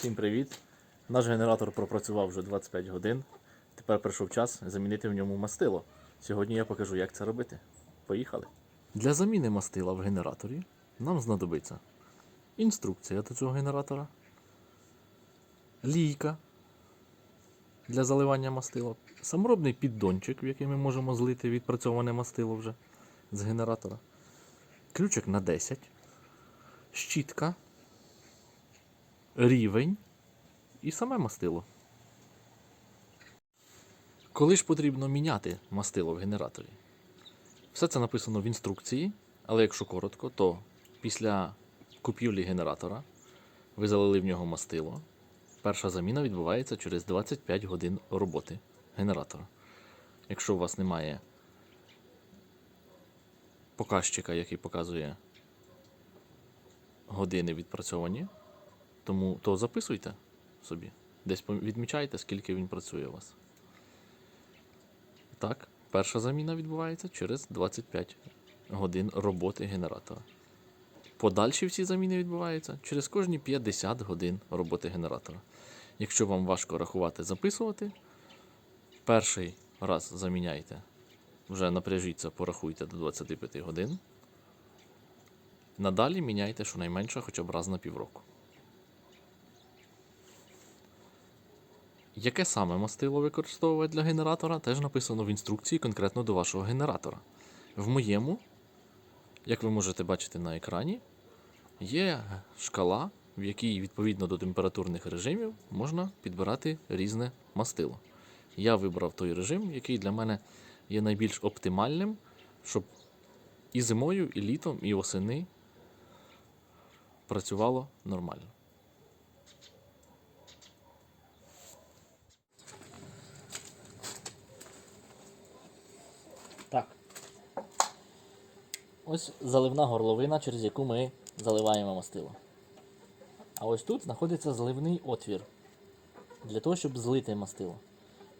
Всім привіт! Наш генератор пропрацював вже 25 годин. Тепер прийшов час замінити в ньому мастило. Сьогодні я покажу, як це робити. Поїхали! Для заміни мастила в генераторі нам знадобиться інструкція до цього генератора, лійка для заливання мастила, саморобний піддончик, в який ми можемо злити відпрацьоване мастило вже з генератора, ключик на 10, щітка рівень і саме мастило. Коли ж потрібно міняти мастило в генераторі? Все це написано в інструкції, але якщо коротко, то після купівлі генератора ви залили в нього мастило. Перша заміна відбувається через 25 годин роботи генератора. Якщо у вас немає показчика, який показує години відпрацьовані, тому то записуйте собі. Десь відмічайте, скільки він працює у вас. Так, перша заміна відбувається через 25 годин роботи генератора. Подальші всі заміни відбуваються через кожні 50 годин роботи генератора. Якщо вам важко рахувати, записувати, перший раз заміняйте, вже напряжіться, порахуйте до 25 годин. Надалі міняйте щонайменше хоча б раз на півроку. Яке саме мастило використовувати для генератора, теж написано в інструкції конкретно до вашого генератора. В моєму, як ви можете бачити на екрані, є шкала, в якій відповідно до температурних режимів можна підбирати різне мастило. Я вибрав той режим, який для мене є найбільш оптимальним, щоб і зимою, і літом, і осени працювало нормально. Ось заливна горловина, через яку ми заливаємо мастило. А ось тут знаходиться заливний отвір для того, щоб злити мастило.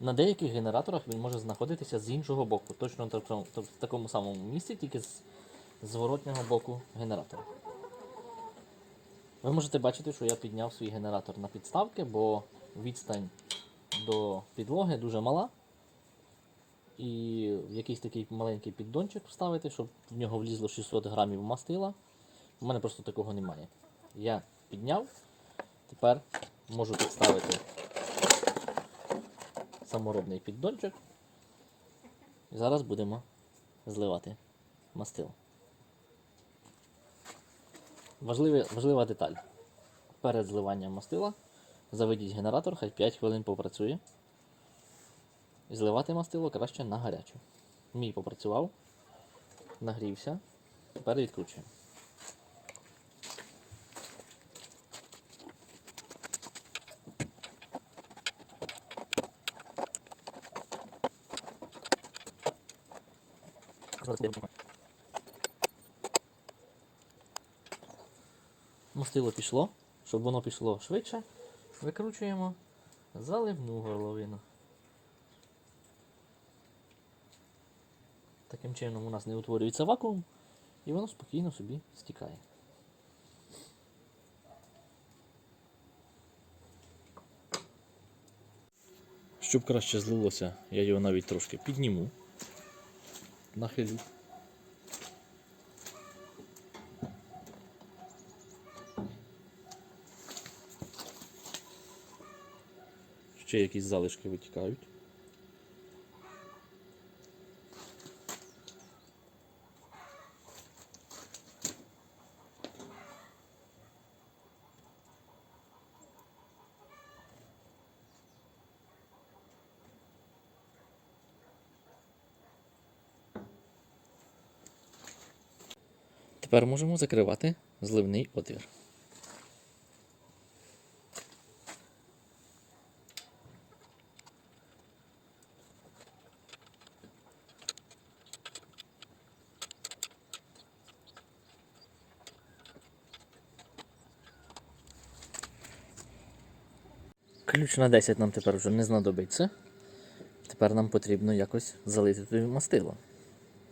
На деяких генераторах він може знаходитися з іншого боку, точно в такому самому місці, тільки з зворотнього боку генератора. Ви можете бачити, що я підняв свій генератор на підставки, бо відстань до підлоги дуже мала. І якийсь такий маленький піддончик вставити, щоб в нього влізло 600 грамів мастила. У мене просто такого немає. Я підняв, тепер можу підставити саморобний піддончик. І зараз будемо зливати мастило. Важливі, важлива деталь. Перед зливанням мастила заведіть генератор, хай 5 хвилин попрацює. Зливати мастило краще на гарячу. Мій попрацював, нагрівся, тепер відкручуємо. Мастило пішло, щоб воно пішло швидше, викручуємо заливну горловину. Таким чином у нас не утворюється вакуум і воно спокійно собі стікає. Щоб краще злилося, я його навіть трошки підніму, нахилю. Ще якісь залишки витікають. Тепер можемо закривати зливний отвір. Ключ на 10 нам тепер вже не знадобиться. Тепер нам потрібно якось залити мастило.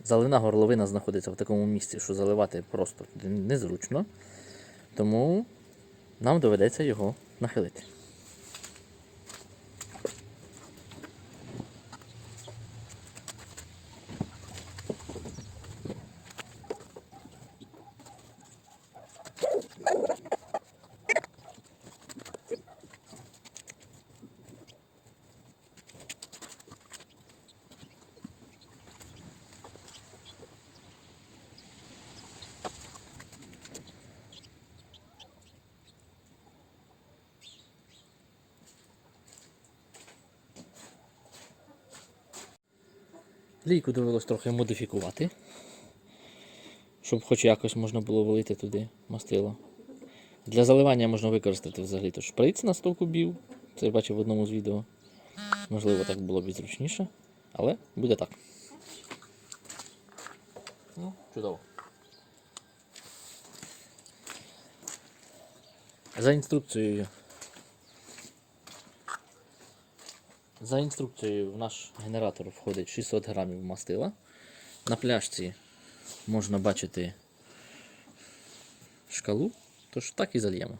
Залина горловина знаходиться в такому місці, що заливати просто незручно. Тому нам доведеться його нахилити. Лійку довелось трохи модифікувати, щоб хоч якось можна було вилити туди мастило. Для заливання можна використати взагалі то шприц на 100 кубів. Це я бачив в одному з відео. Можливо, так було б і зручніше, але буде так. Ну, чудово. За інструкцією. За інструкцією в наш генератор входить 600 грамів мастила. На пляшці можна бачити шкалу, тож так і зальємо.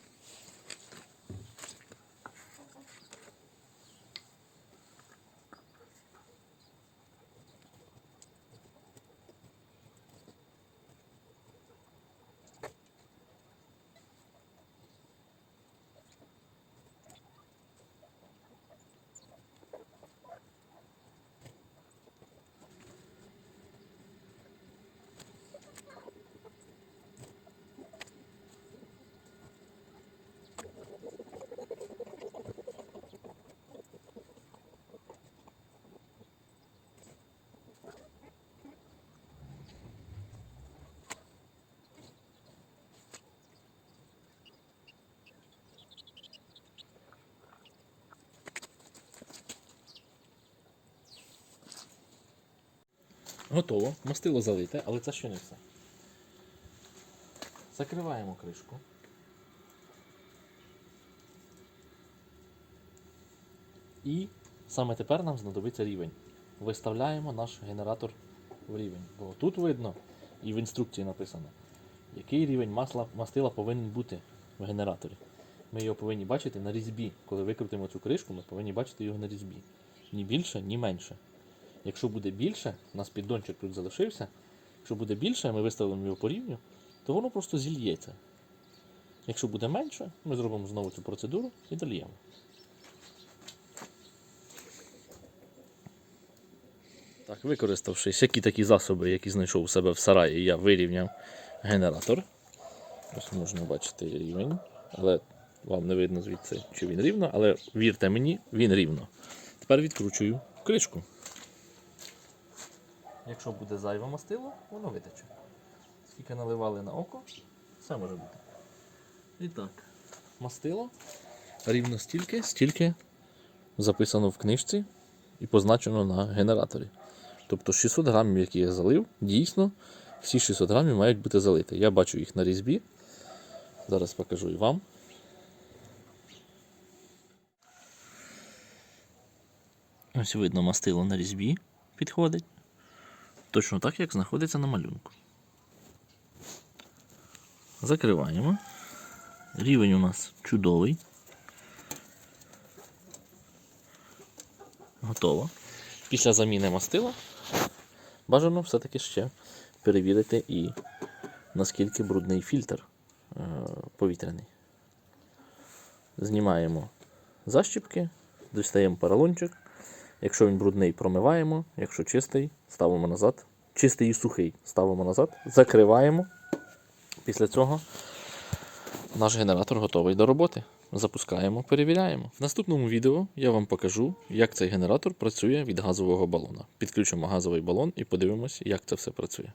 Готово. Мастило залите, але це ще не все. Закриваємо кришку. І саме тепер нам знадобиться рівень. Виставляємо наш генератор в рівень. Бо тут видно, і в інструкції написано, який рівень масла, мастила повинен бути в генераторі. Ми його повинні бачити на різьбі. Коли викрутимо цю кришку, ми повинні бачити його на різьбі. Ні більше, ні менше. Якщо буде більше, у нас піддончик тут залишився. Якщо буде більше, ми виставимо його по рівню, то воно просто зільється. Якщо буде менше, ми зробимо знову цю процедуру і дольємо. Так, використавши всякі такі засоби, які знайшов у себе в сараї, я вирівняв генератор. Ось можна бачити рівень, але вам не видно звідси, чи він рівно, але вірте мені, він рівно. Тепер відкручую кришку. Якщо буде зайве мастило, воно витече. Скільки наливали на око, все може бути. І так, мастило рівно стільки, стільки записано в книжці і позначено на генераторі. Тобто 600 грамів, які я залив, дійсно, всі 600 грамів мають бути залиті. Я бачу їх на різьбі. Зараз покажу і вам. Ось видно мастило на різьбі підходить. Точно так, як знаходиться на малюнку. Закриваємо. Рівень у нас чудовий. Готово. Після заміни мастила бажано все-таки ще перевірити і наскільки брудний фільтр е, повітряний. Знімаємо защіпки, дістаємо поролончик. Якщо він брудний, промиваємо, якщо чистий, ставимо назад. Чистий і сухий ставимо назад, закриваємо. Після цього наш генератор готовий до роботи. Запускаємо, перевіряємо. В наступному відео я вам покажу, як цей генератор працює від газового балона. Підключимо газовий балон і подивимось, як це все працює.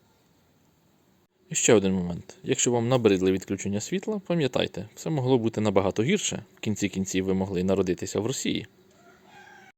І ще один момент. Якщо вам набридли відключення світла, пам'ятайте, все могло бути набагато гірше. В кінці кінців ви могли народитися в Росії.